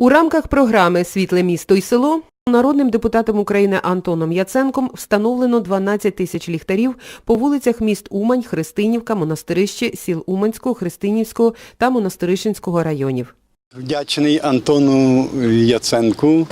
У рамках програми Світле місто і село народним депутатом України Антоном Яценком встановлено 12 тисяч ліхтарів по вулицях міст Умань, Христинівка, Монастирище, сіл Уманського, Христинівського та Монастирищенського районів. Вдячний Антону Яценку,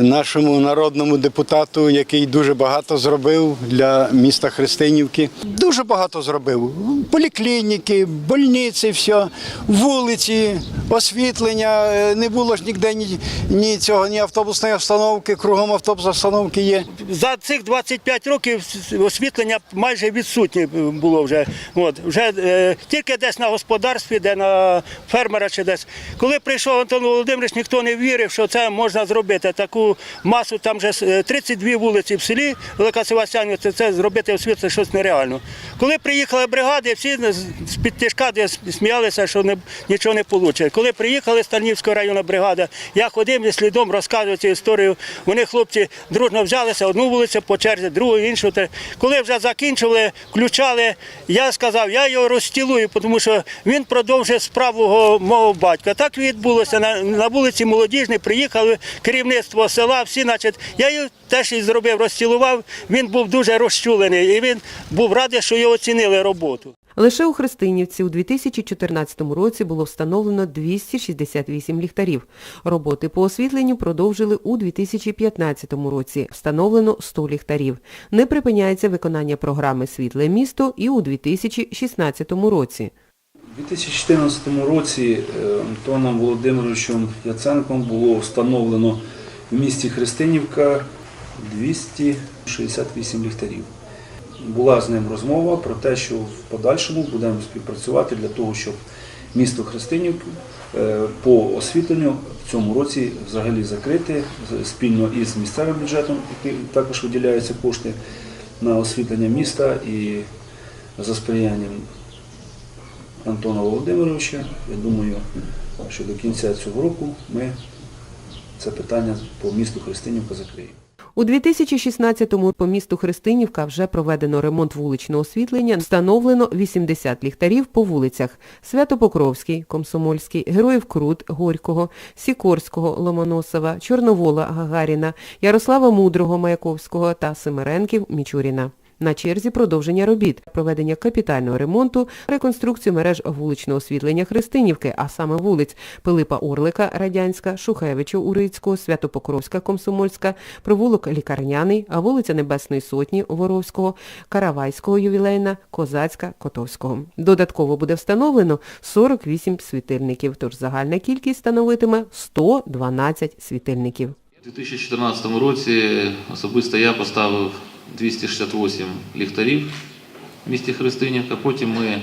нашому народному депутату, який дуже багато зробив для міста Христинівки. Дуже багато зробив. Поліклініки, больниці, все, вулиці, освітлення. Е, Не було ж ніде ні, ні цього, ні автобусної остановки, кругом автобусної остановки є. За цих 25 років освітлення майже відсутнє було вже. От, вже е, тільки десь на господарстві, де на фермера чи десь. Коли прийшов Антон Володимирович, ніхто не вірив, що це можна зробити. Таку масу, там вже е, 32 вулиці в селі Велика Севастянівка, це, це зробити освітлення щось нереально. Коли приїхали бригади, всі з-під тяжка сміялися, що не, нічого не вийде. Коли приїхали з Тарнівського району бригада, я ходив і слідом розказував цю історію. Вони, хлопці, дружно взялися одну вулицю по черзі, другу, іншу. Коли вже закінчили, включали, я сказав, я його розстілую, тому що він продовжує справу мого батька. Так відбулося. На, на вулиці Молодіжній приїхали керівництво села, всі, значить, я його теж і зробив, розцілував. Він був дуже розчулений і він був радий, що його оцінили роботу. Лише у Христинівці у 2014 році було встановлено 268 ліхтарів. Роботи по освітленню продовжили у 2015 році. Встановлено 100 ліхтарів. Не припиняється виконання програми Світле місто і у 2016 році. У 2014 році е, Антоном Володимировичем Яценком було встановлено в місті Христинівка 268 ліхтарів. Була з ним розмова про те, що в подальшому будемо співпрацювати для того, щоб місто Христинівку е, по освітленню в цьому році взагалі закрити спільно із місцевим бюджетом, який також виділяються кошти на освітлення міста і за сприянням Антона Володимировича. Я думаю, що до кінця цього року ми це питання по місту Христинівка закриємо. У 2016-му по місту Христинівка вже проведено ремонт вуличного освітлення, встановлено 80 ліхтарів по вулицях Свято-Покровський, Комсомольський, Героїв Крут, Горького, Сікорського, Ломоносова, Чорновола, Гагаріна, Ярослава Мудрого, Маяковського та Семеренків, Мічуріна. На черзі продовження робіт, проведення капітального ремонту, реконструкцію мереж вуличного освітлення Христинівки, а саме вулиць Пилипа Орлика, Радянська, Шухевича Урицького, Святопокровська, Комсомольська, провулок Лікарняний, а вулиця Небесної Сотні, Воровського, Каравайського ювілейна, Козацька, Котовського. Додатково буде встановлено 48 світильників, тож загальна кількість становитиме 112 світильників. У 2014 році особисто я поставив 268 ліхтарів в місті Христинівка. Потім ми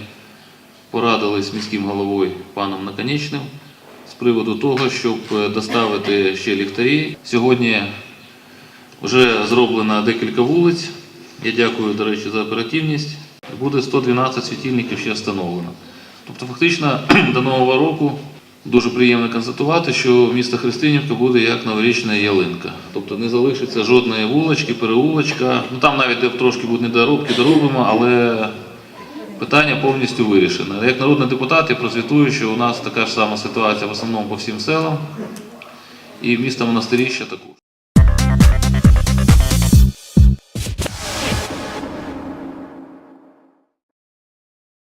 порадились з міським головою паном Наконечним з приводу того, щоб доставити ще ліхтарі. Сьогодні вже зроблено декілька вулиць. Я дякую, до речі, за оперативність. Буде 112 світильників ще встановлено. Тобто, фактично, до Нового року дуже приємно констатувати, що місто Христинівка буде як новорічна ялинка. Тобто не залишиться жодної вулочки, переулочка. Ну там навіть трошки будуть недоробки, доробимо, але питання повністю вирішено. Як народний депутат я прозвітую, що у нас така ж сама ситуація в основному по всім селам. І місто Монастиріще також.